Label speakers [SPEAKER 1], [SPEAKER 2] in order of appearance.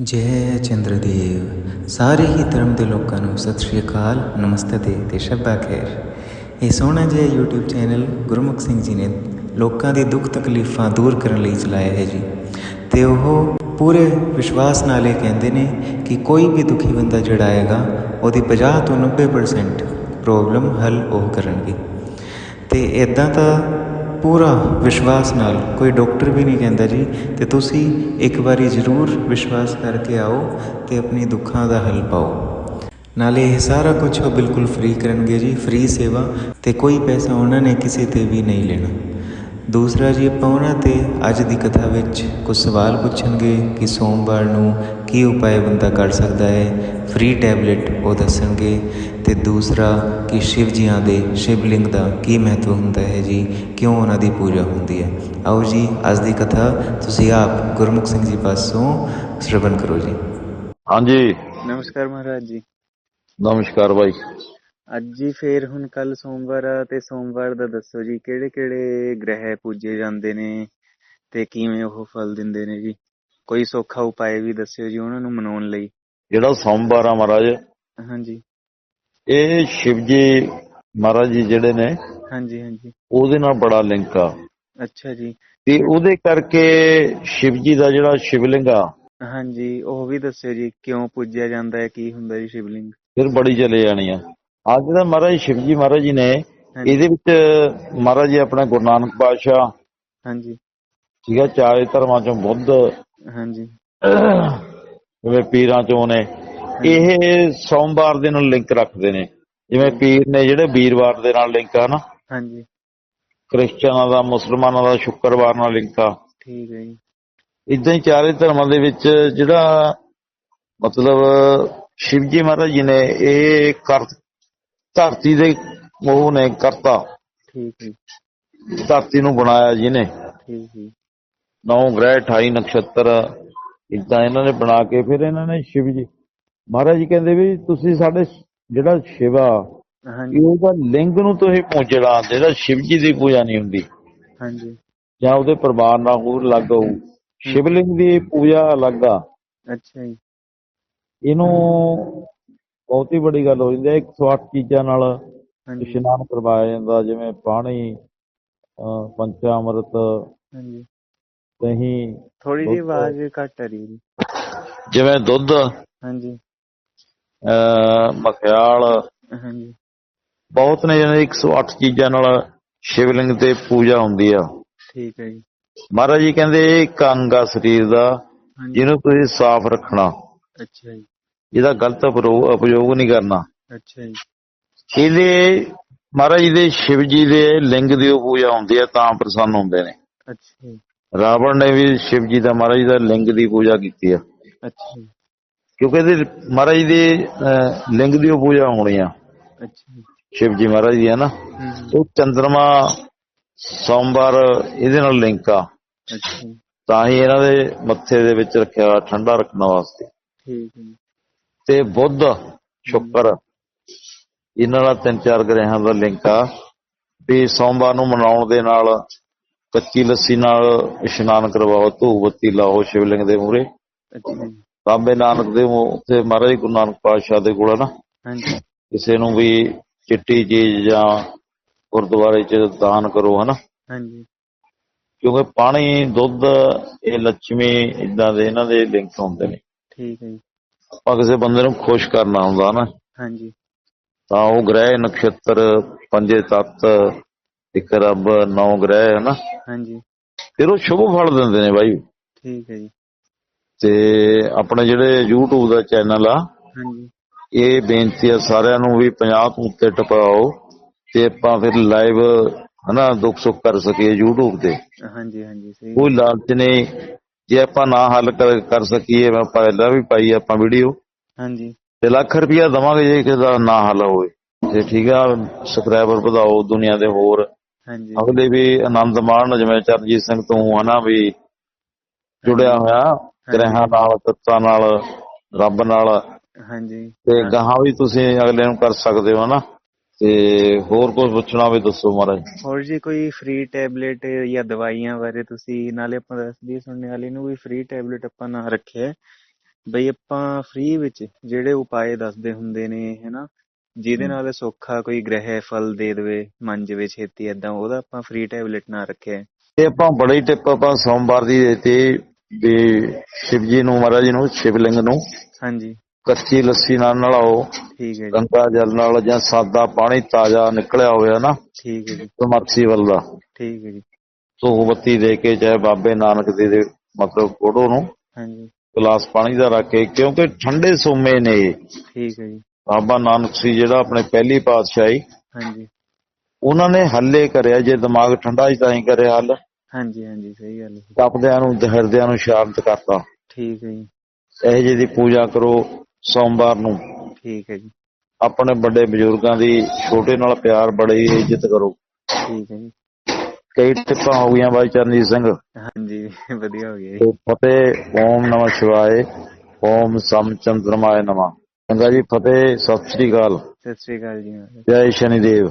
[SPEAKER 1] ਜੈ ਚੰਦਰਦੇਵ। ਸਾਰੇ ਹੀ ਧਰਮ ਦੇ ਲੋਕਾਂ ਨੂੰ ਸਤਿ ਸ਼੍ਰੀ ਅਕਾਲ, ਨਮਸਤੇ ਤੇ ਸ਼ਬਾ ਖੈਰ। ਇਹ ਸੋਹਣਾ ਜਿਹਾ YouTube ਚੈਨਲ ਗੁਰਮੁਖ ਸਿੰਘ ਜੀ ਨੇ ਲੋਕਾਂ ਦੀ ਦੁੱਖ ਤਕਲੀਫਾਂ ਦੂਰ ਕਰਨ ਲਈ ਚਲਾਇਆ ਹੈ ਜੀ। ਤੇ ਉਹ ਪੂਰੇ ਵਿਸ਼ਵਾਸ ਨਾਲ ਇਹ ਕਹਿੰਦੇ ਨੇ ਕਿ ਕੋਈ ਵੀ ਦੁਖੀ ਬੰਦਾ ਜਿਹੜਾ ਆਏਗਾ, ਉਹਦੀ 50 ਤੋਂ 90% ਪ੍ਰੋਬਲਮ ਹੱਲ ਉਹ ਕਰਨਗੇ। ਤੇ ਇਦਾਂ ਤਾਂ ਪੂਰਾ ਵਿਸ਼ਵਾਸ ਨਾਲ, ਕੋਈ ਡਾਕਟਰ ਵੀ ਨਹੀਂ ਕਹਿੰਦਾ ਜੀ, ਤੇ ਤੁਸੀਂ ਇੱਕ ਵਾਰੀ ਜ਼ਰੂਰ ਵਿਸ਼ਵਾਸ ਕਰਕੇ ਆਓ ਤੇ ਆਪਣੇ ਦੁੱਖਾਂ ਦਾ ਹੱਲ ਪਾਓ। ਨਾਲੇ ਇਹ ਸਾਰਾ ਕੁਝ ਉਹ ਬਿਲਕੁਲ ਫ੍ਰੀ ਕਰਨਗੇ ਜੀ ਫ੍ਰੀ ਸੇਵਾ, ਤੇ ਕੋਈ ਪੈਸਾ ਉਹਨਾਂ ਨੇ ਕਿਸੇ ਤੇ ਵੀ ਨਹੀਂ ਲੈਣਾ। ਦੂਸਰਾ ਜੀ ਆਪਾਂ ਉਹਨਾਂ ਤੇ ਅੱਜ ਦੀ ਕਥਾ ਵਿੱਚ ਕੁਝ ਸਵਾਲ ਪੁੱਛਣਗੇ ਕਿ ਸੋਮਵਾਰ ਨੂੰ ਕੀ ਉਪਾਅ ਬੰਦਾ ਕਰ ਸਕਦਾ ਹੈ ਫ੍ਰੀ ਟੈਬਲੇਟ ਉਹ ਦੱਸਣਗੇ ਤੇ ਦੂਸਰਾ ਕਿ ਸ਼ਿਵ ਜੀਆਂ ਦੇ ਸ਼ਿਵਲਿੰਗ ਦਾ ਕੀ ਮਹੱਤਵ ਹੁੰਦਾ ਹੈ ਜੀ ਕਿਉਂ ਉਹਨਾਂ ਦੀ ਪੂਜਾ ਹੁੰਦੀ ਹੈ। ਆਓ ਜੀ ਅੱਜ ਦੀ ਕਥਾ ਤੁਸੀਂ ਆਪ ਗੁਰਮੁਖ ਸਿੰਘ ਜੀ ਪਾਸੋਂ ਸ਼੍ਰਵਣ ਕਰੋ ਜੀ।
[SPEAKER 2] ਹਾਂਜੀ।
[SPEAKER 1] ਨਮਸਕਾਰ ਮਹਾਰਾਜ ਜੀ।
[SPEAKER 2] ਨਮਸਕਾਰ ਬਾਈ।
[SPEAKER 1] ਅੱਜ ਜੀ ਫੇਰ ਹੁਣ ਕੱਲ ਸੋਮਵਾਰ ਆ ਤੇ ਸੋਮਵਾਰ ਦਾ ਦੱਸੋ ਜੀ ਕਿਹੜੇ ਕਿਹੜੇ ਗ੍ਰਹਿ ਪੂਜੇ ਜਾਂਦੇ ਨੇ ਤੇ ਕਿਵੇਂ ਉਹ ਫਲ ਦਿੰਦੇ ਨੇ ਜੀ? ਕੋਈ ਸੌਖਾ ਉਪਾਅ ਵੀ ਦੱਸਿਓ ਜੀ ਉਹਨਾਂ ਨੂੰ ਮਨਾਉਣ ਲਈ।
[SPEAKER 2] ਜਿਹੜਾ ਸੋਮਵਾਰ ਆ ਮਹਾਰਾਜ
[SPEAKER 1] ਹਾਂਜੀ।
[SPEAKER 2] ਇਹ ਸ਼ਿਵ ਜੀ ਮਹਾਰਾਜ ਜੀ ਜਿਹੜੇ ਨੇ
[SPEAKER 1] ਹਾਂਜੀ ਹਾਂਜੀ।
[SPEAKER 2] ਉਹਦੇ ਨਾਲ ਬੜਾ ਲਿੰਕ ਆ।
[SPEAKER 1] ਅੱਛਾ ਜੀ।
[SPEAKER 2] ਤੇ ਉਹਦੇ ਕਰਕੇ ਸ਼ਿਵ ਜੀ ਦਾ ਜਿਹੜਾ ਸ਼ਿਵਲਿੰਗ ਆ
[SPEAKER 1] ਹਾਂਜੀ ਉਹ ਵੀ ਦੱਸਿਓ ਜੀ ਕਿਉਂ ਪੂਜਿਆ ਜਾਂਦਾ ਹੈ ਕੀ ਹੁੰਦਾ ਜੀ ਸ਼ਿਵਲਿੰਗ?
[SPEAKER 2] ਫਿਰ ਬੜੀ ਚਲੇ ਜਾਣੀ ਆ। ਆ ਜਿਹੜਾ ਮਹਾਰਾਜ ਸ਼ਿਵ ਜੀ ਮਹਾਰਾਜ ਜੀ ਨੇ ਇਹਦੇ ਵਿੱਚ ਮਹਾਰਾਜ ਜੀ ਆਪਣਾ ਗੁਰੂ ਨਾਨਕ ਪਾਤਸ਼ਾਹ
[SPEAKER 1] ਹਾਂਜੀ।
[SPEAKER 2] ਠੀਕ ਆ ਚਾਰੇ ਧਰਮਾਂ ਚੋਂ ਬੁੱਧ
[SPEAKER 1] ਹਾਂਜੀ।
[SPEAKER 2] ਜਿਵੇਂ ਪੀਰਾਂ ਚੋਂ ਨੇ ਇਹ ਸੋਮਵਾਰ ਦੇ ਨਾਲ ਲਿੰਕ ਰੱਖਦੇ ਨੇ। ਜਿਵੇਂ ਪੀਰ ਨੇ ਜਿਹੜੇ ਵੀਰਵਾਰ ਦੇ ਨਾਲ ਲਿੰਕ ਆ ਨਾ
[SPEAKER 1] ਹਾਂਜੀ।
[SPEAKER 2] ਕ੍ਰਿਸਚੀਅਨਾਂ ਦਾ ਮੁਸਲਮਾਨਾਂ ਦਾ ਸ਼ੁੱਕਰਵਾਰ ਨਾਲ ਲਿੰਕ ਆ।
[SPEAKER 1] ਠੀਕ ਹੈ ਜੀ।
[SPEAKER 2] ਇਦਾਂ ਹੀ ਚਾਰੇ ਧਰਮਾਂ ਦੇ ਵਿੱਚ ਜਿਹੜਾ ਮਤਲਬ ਸ਼ਿਵ ਜੀ ਮਹਾਰਾਜ ਜੀ ਨੇ ਇਹ ਧਰਤੀ ਦੇ ਉਹ ਨੇ ਕਰਤਾ।
[SPEAKER 1] ਠੀਕ ਹੈ
[SPEAKER 2] ਧਰਤੀ ਨੂੰ ਬਣਾਇਆ ਜਿਹਨੇ।
[SPEAKER 1] ਠੀਕ ਹੈ
[SPEAKER 2] ਨੌ ਗ੍ਰਹਿ 28 ਨਕਸ਼ਤਰ ਇਦਾਂ ਇਹਨਾਂ ਨੇ ਬਣਾ ਕੇ ਫਿਰ ਇਹਨਾਂ ਨੇ ਸ਼ਿਵ ਜੀ। ਮਹਾਰਾਜ ਜੀ ਕਹਿੰਦੇ ਵੀ ਤੁਸੀਂ ਸਾਡੇ ਜਿਹੜਾ ਸ਼ਿਵ
[SPEAKER 1] ਹਾਂਜੀ।
[SPEAKER 2] ਉਹਦਾ ਲਿੰਗ ਨੂੰ ਤੁਸੀਂ ਪੂਜਣਾ ਜਿਹੜਾ ਸ਼ਿਵ ਜੀ ਦੀ ਪੂਜਾ ਨਹੀਂ ਹੁੰਦੀ।
[SPEAKER 1] ਹਾਂਜੀ।
[SPEAKER 2] ਜਾਂ ਉਹਦੇ ਪਰਿਵਾਰ ਨਾਲ ਹੋਰ ਅਲੱਗ ਹੋਊ। ਸ਼ਿਵਲਿੰਗ ਦੀ ਪੂਜਾ ਅਲੱਗ ਆ।
[SPEAKER 1] ਅੱਛਾ ਜੀ।
[SPEAKER 2] ਇਹਨੂੰ ਬਹੁਤ ਹੀ ਵੱਡੀ ਗੱਲ ਹੋ ਜਾਂਦੀ ਹੈ। 108 ਚੀਜ਼ਾਂ ਨਾਲ ਇਸ਼ਨਾਨ ਕਰਵਾਇਆ ਜਾਂਦਾ ਜਿਵੇਂ ਪਾਣੀ ਅਹ ਪੰਚਾਮ੍ਰਿਤ
[SPEAKER 1] ਹਾਂਜੀ।
[SPEAKER 2] ਦਹੀਂ
[SPEAKER 1] ਥੋੜੀ ਜਿਹੀ। ਆਵਾਜ਼ ਘੱਟ ਆ ਰਹੀ
[SPEAKER 2] ਜਿਵੇਂ ਦੁੱਧ
[SPEAKER 1] ਹਾਂਜੀ।
[SPEAKER 2] ਅਹ ਮਖਿਆਲ।
[SPEAKER 1] ਹਾਂਜੀ।
[SPEAKER 2] ਬਹੁਤ ਨੇ ਜਿਹਨਾਂ 108 ਚੀਜ਼ਾਂ ਨਾਲ ਸ਼ਿਵਲਿੰਗ ਤੇ ਪੂਜਾ ਹੁੰਦੀ ਆ।
[SPEAKER 1] ਠੀਕ ਹੈ ਜੀ।
[SPEAKER 2] ਮਹਾਰਾਜ ਜੀ ਕਹਿੰਦੇ ਇਹ ਇੱਕ ਅੰਗ ਆ ਸਰੀਰ ਦਾ ਜਿਹਨੂੰ ਤੁਸੀਂ ਸਾਫ਼ ਰੱਖਣਾ।
[SPEAKER 1] ਅੱਛਾ ਜੀ।
[SPEAKER 2] ਇਹਦਾ ਗਲਤ ਉਪਯੋਗ ਨਹੀਂ ਕਰਨਾ।
[SPEAKER 1] ਅੱਛਾ ਜੀ।
[SPEAKER 2] ਇਹਦੇ ਮਹਾਰਾਜ ਜੀ ਦੇ ਸ਼ਿਵ ਜੀ ਦੇ ਲਿੰਗ ਦੀ ਪੂਜਾ ਹੁੰਦੀ ਹੈ ਤਾਂ ਪ੍ਰਸੰਨ ਹੁੰਦੇ ਨੇ।
[SPEAKER 1] ਅੱਛਾ ਜੀ।
[SPEAKER 2] ਰਾਵਣ ਨੇ ਵੀ ਸ਼ਿਵ ਜੀ ਦਾ ਮਹਾਰਾਜ ਦਾ ਲਿੰਗ ਦੀ ਪੂਜਾ ਕੀਤੀ ਆ।
[SPEAKER 1] ਅੱਛਾ
[SPEAKER 2] ਕਿਉਂਕਿ ਇਹਦੇ ਮਹਾਰਾਜ ਦੇ ਲਿੰਗ ਦੀ ਪੂਜਾ ਹੋਣੀ ਆ।
[SPEAKER 1] ਅੱਛਾ
[SPEAKER 2] ਸ਼ਿਵ ਜੀ ਮਹਾਰਾਜ ਜੀ ਹੈ ਨਾ। ਉਹ ਚੰਦਰਮਾ ਸੋਮਵਾਰ ਇਹਦੇ ਨਾਲ ਲਿੰਕ ਆ।
[SPEAKER 1] ਅੱਛਾ
[SPEAKER 2] ਤਾਂ ਹੀ ਇਹਨਾਂ ਦੇ ਮੱਥੇ ਦੇ ਵਿੱਚ ਰੱਖਿਆ ਠੰਡਾ ਰੱਖਣ ਵਾਸਤੇ।
[SPEAKER 1] ਠੀਕ ਹੈ
[SPEAKER 2] ਤੇ ਬੁੱਧ ਸ਼ੁੱਕਰ। ਇਹਨਾਂ ਨਾਲ ਤਿੰਨ ਚਾਰ ਗ੍ਰਹਿਾਂ ਦਾ ਲਿੰਕ ਆ। ਵੀ ਸੋਮਵਾਰ ਨੂੰ ਮਨਾਉਣ ਦੇ ਨਾਲ ਕੱਚੀ ਲੱਸੀ ਨਾਲ ਇਸ਼ਨਾਨ ਕਰਵਾਓ ਧੂਪ ਬੱਤੀ ਲਾਓ ਸ਼ਿਵਲਿੰਗ ਦੇ
[SPEAKER 1] ਜੀ।
[SPEAKER 2] ਬਾਬੇ ਨਾਨਕ ਦੇ ਤੇ ਮਹਾਰਾਜ ਗੁਰੂ ਨਾਨਕ ਪਾਤਸ਼ਾਹ ਦੇ ਕੋਲ ਨਾ।
[SPEAKER 1] ਹਾਂਜੀ।
[SPEAKER 2] ਕਿਸੇ ਨੂੰ ਵੀ ਚਿੱਟੀ ਚੀਜ਼ ਜਾਂ ਗੁਰਦੁਆਰੇ 'ਚ ਦਾਨ ਕਰੋ ਹਨਾ।
[SPEAKER 1] ਹਾਂਜੀ।
[SPEAKER 2] ਕਿਉਂਕਿ ਪਾਣੀ ਦੁੱਧ ਇਹ ਲੱਛਮੀ ਇਦਾਂ ਦੇ ਇਹਨਾਂ ਦੇ ਲਿੰਕ ਹੁੰਦੇ ਨੇ।
[SPEAKER 1] ਠੀਕ ਹੈ ਜੀ।
[SPEAKER 2] ਆਪਾਂ ਕਿਸੇ ਬੰਦੇ ਨੂੰ ਖੁਸ਼ ਕਰਨਾ ਹੁੰਦਾ ਨਾ
[SPEAKER 1] ਹਾਂਜੀ।
[SPEAKER 2] ਤਾਂ ਉਹ ਗ੍ਰਹਿ ਨਕਸ਼ਤਰ ਪੰਜੇ ਤੱਤ ਇੱਕ ਰੱਬ ਨੌ ਗ੍ਰਹਿ ਹਨਾ?
[SPEAKER 1] ਹਾਂਜੀ।
[SPEAKER 2] ਫਿਰ ਉਹ ਸ਼ੁਭ ਫਲ ਦਿੰਦੇ ਨੇ ਬਾਈ।
[SPEAKER 1] ਠੀਕ ਹੈ ਜੀ।
[SPEAKER 2] ਤੇ ਆਪਣੇ ਜਿਹੜੇ YouTube ਦਾ ਚੈਨਲ ਆ
[SPEAKER 1] ਹਾਂਜੀ।
[SPEAKER 2] ਇਹ ਬੇਨਤੀ ਆ ਸਾਰਿਆਂ ਨੂੰ ਵੀ 50 ਤੋਂ ਉੱਤੇ ਟਪਾਓ ਤੇ ਆਪਾਂ ਫਿਰ ਲਾਈਵ ਹਨਾ ਦੁੱਖ ਸੁੱਖ ਕਰ ਸਕੀਏ YouTube ਤੇ।
[SPEAKER 1] ਹਾਂਜੀ ਹਾਂਜੀ ਸਹੀ
[SPEAKER 2] ਕੋਈ ਲਾਲਚ ਨਹੀਂ ਜੇ ਆਪਾਂ ਨਾ ਹੱਲ ਕਰ ਕਰ ਸਕੀਏ ਮੈਂ ਪਹਿਲਾਂ ਵੀ ਪਾਈ ਆਪਾਂ ਵੀਡੀਓ।
[SPEAKER 1] ਹਾਂਜੀ।
[SPEAKER 2] ਤੇ ਲੱਖ ਰੁਪਇਆ ਦਵਾਂਗੇ ਜੇ ਕਿਸੇ ਦਾ ਨਾ ਹੱਲ ਹੋਵੇ। ਤੇ ਠੀਕ ਆ ਸਬਸਕ੍ਰਾਈਬਰ ਵਧਾਓ ਦੁਨੀਆ ਦੇ ਹੋਰ।
[SPEAKER 1] ਹਾਂਜੀ।
[SPEAKER 2] ਅਗਲੇ ਵੀ ਆਨੰਦ ਮਾਣਨ ਜਿਵੇਂ ਚਰਨਜੀਤ ਸਿੰਘ ਤੋਂ ਹਨਾ ਵੀ ਜੁੜਿਆ ਹੋਇਆ ਗ੍ਰਹਿਾਂ ਨਾਲ ਤੱਤਾਂ ਨਾਲ ਰੱਬ ਨਾਲ।
[SPEAKER 1] ਹਾਂਜੀ।
[SPEAKER 2] ਤੇ ਗਾਹਾਂ ਵੀ ਤੁਸੀਂ ਅਗਲੇ ਨੂੰ ਕਰ ਸਕਦੇ ਹੋ ਨਾ। ਤੇ ਹੋਰ ਕੁਝ ਪੁੱਛਣਾ ਵੀ ਦੱਸੋ ਮਹਾਰਾਜ।
[SPEAKER 1] ਹੋਰ ਜੀ ਕੋਈ ਫ੍ਰੀ ਟੈਬਲੇਟ ਜਾਂ ਦਵਾਈਆਂ ਬਾਰੇ ਤੁਸੀਂ ਨਾਲੇ ਆਪਾਂ ਦੱਸ ਦਈਏ ਸੁਣਨੇ ਵਾਲੇ ਨੂੰ ਵੀ ਫ੍ਰੀ ਟੈਬਲੇਟ ਆਪਾਂ ਨਾ ਰੱਖਿਆ। ਬਈ ਆਪਾਂ ਫ੍ਰੀ ਵਿੱਚ ਜਿਹੜੇ ਉਪਾਏ ਦੱਸਦੇ ਹੁੰਦੇ ਨੇ ਹੈਨਾ? ਜਿਹਦੇ ਨਾਲ ਸੌਖਾ ਕੋਈ ਗ੍ਰਹਿ ਫਲ ਦੇ ਦੇਵੇ ਮੰਨ ਜਾਵੇ ਛੇਤੀ ਏਦਾਂ ਉਹਦਾ ਆਪਾਂ ਫ੍ਰੀ ਟੈਬਲੇਟ ਨਾ ਰੱਖਿਆ।
[SPEAKER 2] ਇਹ ਆਪਾਂ ਬੜੀ ਟਿਪ ਆਪਾਂ ਸੋਮਵਾਰ ਦੀ ਦੇਤੀ ਵੀ ਸ਼ਿਵ ਜੀ ਨੂੰ ਮਹਾਰਾਜ ਨੂੰ ਸ਼ਿਵਲਿੰਗ ਨੂੰ।
[SPEAKER 1] ਹਾਂਜੀ।
[SPEAKER 2] ਕੱਚੀ ਲੱਸੀ ਨਾਲ ਨਲਾਓ
[SPEAKER 1] ਠੀਕ ਹੈ ਜੀ।
[SPEAKER 2] ਗੰਗਾ ਜਲ ਨਾਲ ਜਾਂ ਸਾਦਾ ਪਾਣੀ ਤਾਜ਼ਾ ਨਿਕਲਿਆ ਹੋਇਆ ਨਾ
[SPEAKER 1] ਠੀਕ ਹੈ ਜੀ।
[SPEAKER 2] ਸਮਰਸੀਵਲ ਦਾ।
[SPEAKER 1] ਠੀਕ ਹੈ ਜੀ।
[SPEAKER 2] ਧੂਪ ਬੱਤੀ ਦੇ ਕੇ ਚਾਹੇ ਬਾਬੇ ਨਾਨਕ ਦੇ ਦੇ ਮਤਲਬ ਕੋੜੋ ਨੂੰ
[SPEAKER 1] ਹਾਂਜੀ।
[SPEAKER 2] ਗਲਾਸ ਪਾਣੀ ਦਾ ਰੱਖ ਕੇ ਕਿਉਂਕਿ ਠੰਡੇ ਸੋਮੇ ਨੇ ਇਹ।
[SPEAKER 1] ਠੀਕ ਹੈ ਜੀ।
[SPEAKER 2] ਬਾਬਾ ਨਾਨਕ ਸੀ ਜਿਹੜਾ ਆਪਣੇ ਪਹਿਲੀ ਪਾਤਸ਼ਾਹੀ
[SPEAKER 1] ਹਾਂਜੀ।
[SPEAKER 2] ਉਹਨਾਂ ਨੇ ਹੱਲੇ ਕਰਿਆ ਜੇ ਦਿਮਾਗ ਠੰਡਾ ਹੀ ਤਾਂ ਹੀ ਕਰਿਆ ਹੱਲ।
[SPEAKER 1] ਹਾਂਜੀ ਹਾਂਜੀ ਸਹੀ ਗੱਲ ਹੈ।
[SPEAKER 2] ਤਪਦਿਆਂ ਨੂੰ ਹਿਰਦਿਆਂ ਨੂੰ ਸ਼ਾਂਤ ਕਰਤਾ।
[SPEAKER 1] ਠੀਕ ਹੈ ਜੀ।
[SPEAKER 2] ਇਹ ਜਿਹੀ ਦੀ ਪੂਜਾ ਕਰੋ ਸੋਮਵਾਰ ਨੂੰ।
[SPEAKER 1] ਠੀਕ ਹੈ ਜੀ।
[SPEAKER 2] ਆਪਣੇ ਵੱਡੇ ਬਜ਼ੁਰਗਾਂ ਦੀ ਛੋਟੇ ਨਾਲ ਪਿਆਰ ਬੜੀ ਇੱਜ਼ਤ ਕਰੋ।
[SPEAKER 1] ਠੀਕ ਹੈ ਜੀ।
[SPEAKER 2] ਕਈ ਟਿੱਪਾਂ ਹੋ ਗਈਆਂ ਬਾਈ ਚਰਨਜੀਤ ਸਿੰਘ।
[SPEAKER 1] ਹਾਂਜੀ ਵਧੀਆ ਹੋ ਗਿਆ ਜੀ।
[SPEAKER 2] ਫਤਿਹ ਓਮ ਨਮः ਸ਼ਿਵਾਏ ਓਮ ਸਮ ਚੰਦਰਮਾਏ ਨਮः। ਚੰਗਾ ਜੀ ਫਤਿਹ ਸਤਿ ਸ੍ਰੀ ਅਕਾਲ।
[SPEAKER 1] ਸਤਿ ਸ੍ਰੀ ਅਕਾਲ ਜੀ।
[SPEAKER 2] ਜੈ ਸ਼ਨੀਦੇਵ